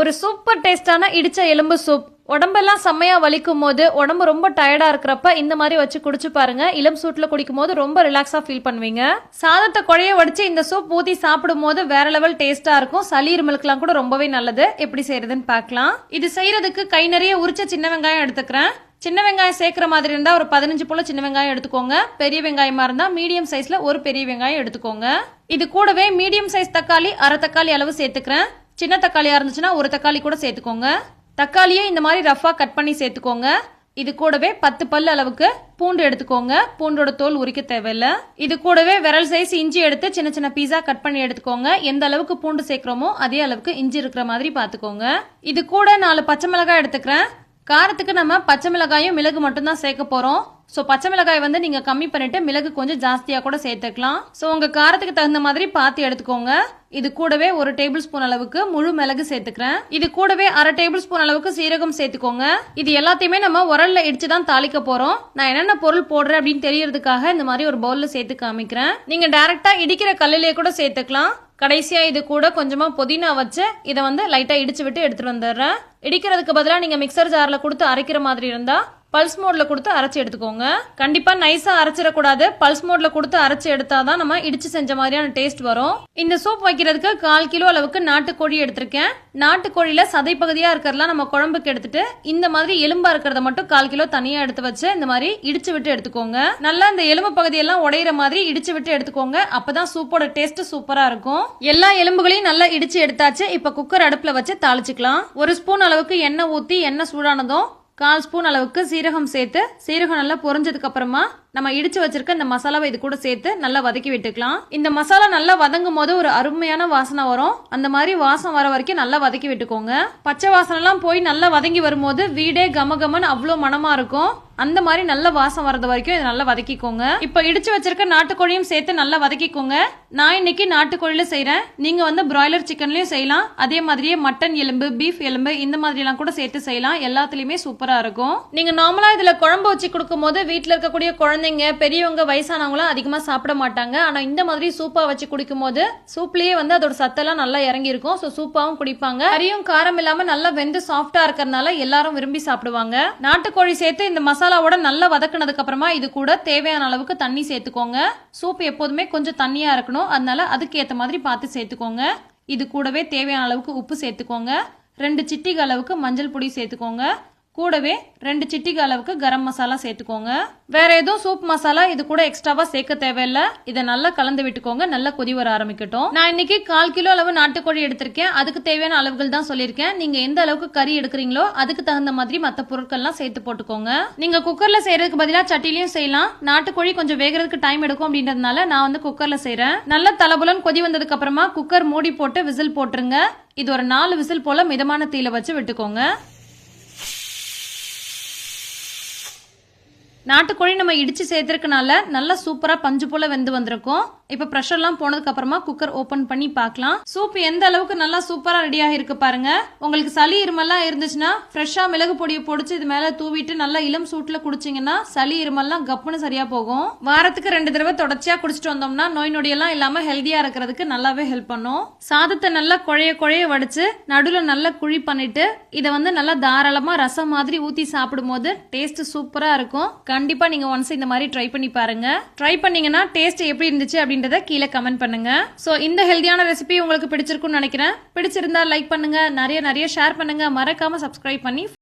ஒரு சூப்பர் டேஸ்டான இடிச்ச எலும்பு சூப் உடம்பெல்லாம் செம்மையாக வலிக்கும் போது உடம்பு ரொம்ப டயர்டாக இருக்கிறப்ப இந்த மாதிரி வச்சு குடிச்சு பாருங்க. இளம் சூட்டில் குடிக்கும் போது ரொம்ப ரிலாக்ஸாக ஃபீல் பண்ணுவீங்க. சாதத்தை குழைய வடிச்சு இந்த சூப் ஊத்தி சாப்பிடும் போது வேற லெவல் டேஸ்ட்டாக இருக்கும். சளி இருமலுக்குலாம் கூட ரொம்பவே நல்லது. எப்படி செய்யறதுன்னு பார்க்கலாம். இது செய்யறதுக்கு கை நிறைய உரிச்ச சின்ன வெங்காயம் எடுத்துக்கிறேன். சின்ன வெங்காயம் சேர்க்குற மாதிரி இருந்தால் ஒரு பதினஞ்சு போல சின்ன வெங்காயம் எடுத்துக்கோங்க. பெரிய வெங்காயமா இருந்தால் மீடியம் சைஸ்ல ஒரு பெரிய வெங்காயம் எடுத்துக்கோங்க. இது கூடவே மீடியம் சைஸ் தக்காளி அரை தக்காளி அளவு சேர்த்துக்கிறேன். சின்ன தக்காளியாக இருந்துச்சுன்னா ஒரு தக்காளி கூட சேர்த்துக்கோங்க. தக்காளியை இந்த மாதிரி ரஃபாக கட் பண்ணி சேர்த்துக்கோங்க. இது கூடவே பத்து பல் அளவுக்கு பூண்டு எடுத்துக்கோங்க. பூண்டோட தோல் உரிக்க தேவையில்லை. இது கூடவே விரல் சைஸ் இஞ்சி எடுத்து சின்ன சின்ன பீஸா கட் பண்ணி எடுத்துக்கோங்க. எந்த அளவுக்கு பூண்டு சேர்க்கிறோமோ அதே அளவுக்கு இஞ்சி இருக்கிற மாதிரி பார்த்துக்கோங்க இது கூட நாலு பச்சை மிளகாய் எடுத்துக்கிறேன். காரத்துக்கு நம்ம பச்சை மிளகாயும் மிளகு மட்டும்தான் சேர்க்க போறோம். ஸோ பச்சை மிளகாய் வந்து நீங்க கம்மி பண்ணிட்டு மிளகு கொஞ்சம் ஜாஸ்தியா கூட சேர்த்துக்கலாம். ஸோ உங்க காரத்துக்கு தகுந்த மாதிரி பார்த்து எடுத்துக்கோங்க. இது கூடவே ஒரு டேபிள் ஸ்பூன் அளவுக்கு முழு மிளகு சேர்த்துக்கிறேன். இது கூடவே அரை டேபிள் ஸ்பூன் அளவுக்கு சீரகம் சேர்த்துக்கோங்க. இது எல்லாத்தையுமே நம்ம உரல்ல இடிச்சு தான் தாளிக்க போறோம். நான் என்னென்ன பொருள் போடுறேன் அப்படின்னு தெரியறதுக்காக இந்த மாதிரி ஒரு பவுல்ல சேர்த்து காமிக்கிறேன். நீங்க டைரக்டா இடிக்கிற கல்லிலே கூட சேர்த்துக்கலாம். கடைசியா இது கூட கொஞ்சமா புதினா வச்சு இதை வந்து லைட்டா இடிச்சு விட்டு எடுத்துட்டு வந்துடுறேன். இடிக்கிறதுக்கு பதிலாக நீங்க மிக்சர் ஜார்ல கொடுத்து அரைக்கிற மாதிரி இருந்தா பல்ஸ் மோட்ல கொடுத்து அரைச்சி எடுத்துக்கோங்க. கண்டிப்பா நைஸா அரைச்சிடக்கூடாது. பல்ஸ் மோட்ல கொடுத்து அரைச்சி எடுத்தாதான் நம்ம இடிச்சு செஞ்ச மாதிரியான டேஸ்ட் வரும். இந்த சூப் வைக்கிறதுக்கு கால் கிலோ அளவுக்கு நாட்டுக்கோழி எடுத்திருக்கேன். நாட்டுக்கோழியில சதை பகுதியா இருக்கிறதெல்லாம் நம்ம குழம்புக்கு எடுத்துட்டு இந்த மாதிரி எலும்பா இருக்கிறத மட்டும் கால் கிலோ தனியா எடுத்து வச்சு இந்த மாதிரி இடிச்சு விட்டு எடுத்துக்கோங்க. நல்லா இந்த எலும்பு பகுதியெல்லாம் உடையிற மாதிரி இடிச்சு விட்டு எடுத்துக்கோங்க. அப்பதான் சூப்போட டேஸ்ட் சூப்பரா இருக்கும். எல்லா எலும்புகளையும் நல்லா இடிச்சு எடுத்தாச்சு. இப்ப குக்கர் அடுப்புல வச்சு தாளிச்சுக்கலாம். ஒரு ஸ்பூன் அளவுக்கு எண்ணெய் ஊத்தி எண்ணெய் சூடானதும் கால் ஸ்பூன் அளவுக்கு சீரகம் சேர்த்து சீரகம் நல்லா பொரிஞ்சதுக்கு அப்புறமா நம்ம இடிச்சு வச்சிருக்க இந்த மசாலாவை இது கூட சேர்த்து நல்லா வதக்கி விட்டுக்கலாம். இந்த மசாலா நல்லா வதங்கும் போது ஒரு அருமையான வாசனை வரும். அந்த மாதிரி வாசம் வர வரைக்கும் நல்லா வதக்கி விட்டுக்கோங்க. பச்சை வாசனை எல்லாம் போய் நல்லா வதங்கி வரும்போது வீடே கம கமன்னு அவ்வளோ மனமா இருக்கும். அந்த மாதிரி நல்ல வாசம் வரது வரைக்கும் இதை நல்லா வதக்கிக்கோங்க. இப்போ இடிச்சு வச்சிருக்க நாட்டுக்கோழியும் சேர்த்து நல்லா வதக்கிக்கோங்க. நான் இன்னைக்கு நாட்டுக்கோழியில செய்யறேன் நீங்க வந்து பிராய்லர் சிக்கன்லயும் செய்யலாம். அதே மாதிரியே மட்டன் எலும்பு பீஃப் எலும்பு இந்த மாதிரி எல்லாம் கூட சேர்த்து செய்யலாம். எல்லாத்துலயுமே சூப்பரா இருக்கும். நீங்க நார்மலா இதுல குழம்பு வச்சு கொடுக்கும் போது வீட்டுல இருக்கக்கூடிய குழந்தைங்க பெரியவங்க வயசானவங்களாம் அதிகமா சாப்பிட மாட்டாங்க. ஆனா இந்த மாதிரி சூப்பா வச்சு குடிக்கும் போது சூப்லயே வந்து அதோட சத்தெல்லாம் நல்லா இறங்கி இருக்கும் ஸோ சூப்பாவும் குடிப்பாங்க. கறியும் காரம் இல்லாம நல்லா வெந்து சாஃப்டா இருக்கிறதுனால எல்லாரும் விரும்பி சாப்பிடுவாங்க. நாட்டுக்கோழி சேர்த்து இந்த மசாலாவோட நல்லா வதக்குனதுக்கு அப்புறமா இது கூட தேவையான அளவுக்கு தண்ணி சேர்த்துக்கோங்க. சூப் எப்போதுமே கொஞ்சம் தண்ணியா இருக்கணும். அதனால அதுக்கு ஏத்த மாதிரி பார்த்து சேர்த்துக்கோங்க. இது கூடவே தேவையான அளவுக்கு உப்பு சேர்த்துக்கோங்க. ரெண்டு சிட்டிக அளவுக்கு மஞ்சள் பொடி சேர்த்துக்கோங்க. கூடவே ரெண்டு சிட்டிக்கு அளவுக்கு கரம் மசாலா சேர்த்துக்கோங்க. வேற எதுவும் சூப் மசாலா இது கூட எக்ஸ்ட்ராவா சேர்க்க தேவையில்ல. இதை நல்லா கலந்து விட்டுக்கோங்க. நல்லா கொதி வர ஆரம்பிக்கட்டும். நான் இன்னைக்கு கால் கிலோ அளவு நாட்டுக்கோழி எடுத்திருக்கேன். அதுக்கு தேவையான அளவுகள் தான் சொல்லியிருக்கேன். நீங்க எந்த அளவுக்கு கறி எடுக்கிறீங்களோ அதுக்கு தகுந்த மாதிரி மற்ற பொருட்கள்லாம் சேர்த்து போட்டுக்கோங்க. நீங்க குக்கர்ல செய்யறதுக்கு பதிலாக சட்டிலையும் செய்யலாம். நாட்டுக்கோழி கொஞ்சம் வேகிறதுக்கு டைம் எடுக்கும் அப்படின்றதுனால நான் வந்து குக்கர்ல செய்யறேன். நல்ல தலபுலன் கொதி வந்ததுக்கு அப்புறமா குக்கர் மூடி போட்டு விசில் போட்டுருங்க. இது ஒரு நாலு விசில் போல மிதமான தீயில வச்சு விட்டுக்கோங்க. நாட்டுக்கோழி நம்ம இடித்து சேர்த்துருக்கனால நல்லா சூப்பராக பஞ்சு போல் வெந்து வந்திருக்கும். இப்போ ப்ரெஷர்லாம் போனதுக்கு அப்புறமா குக்கர் ஓபன் பண்ணி பார்க்கலாம். சூப் எந்த அளவுக்கு நல்லா சூப்பரா ரெடியாக இருக்கு பாருங்க. உங்களுக்கு சளி இருமல்லாம் இருந்துச்சுன்னா ஃப்ரெஷ்ஷா மிளகு பொடியை பொடிச்சு இது மேல தூவிட்டு நல்லா இளம் சூட்ல குடிச்சீங்கன்னா சளி இருமல்லாம் கப்புன்னு சரியா போகும். வாரத்துக்கு ரெண்டு தடவை தொடர்ச்சியா குடிச்சிட்டு வந்தோம்னா நோய் நொடியெல்லாம் இல்லாம ஹெல்தியா இருக்கிறதுக்கு நல்லாவே ஹெல்ப் பண்ணும். சாதத்தை நல்லா குழைய குழைய வடிச்சு நடுவில் நல்லா குழி பண்ணிட்டு இதை வந்து நல்லா தாராளமா ரசம் மாதிரி ஊத்தி சாப்பிடும்போது டேஸ்ட் சூப்பரா இருக்கும். கண்டிப்பா நீங்க ஒன்ஸ் இந்த மாதிரி ட்ரை பண்ணி பாருங்க. ட்ரை பண்ணீங்கன்னா டேஸ்ட் எப்படி இருந்துச்சு அப்படின்றத கீழே கமெண்ட் பண்ணுங்க. சோ இந்த ஹெல்தியான ரெசிபி உங்களுக்கு பிடிச்சிருக்கும்னு நினைக்கிறேன். பிடிச்சிருந்தா லைக் பண்ணுங்க. நிறைய நிறைய ஷேர் பண்ணுங்க. மறக்காம சப்ஸ்கிரைப் பண்ணி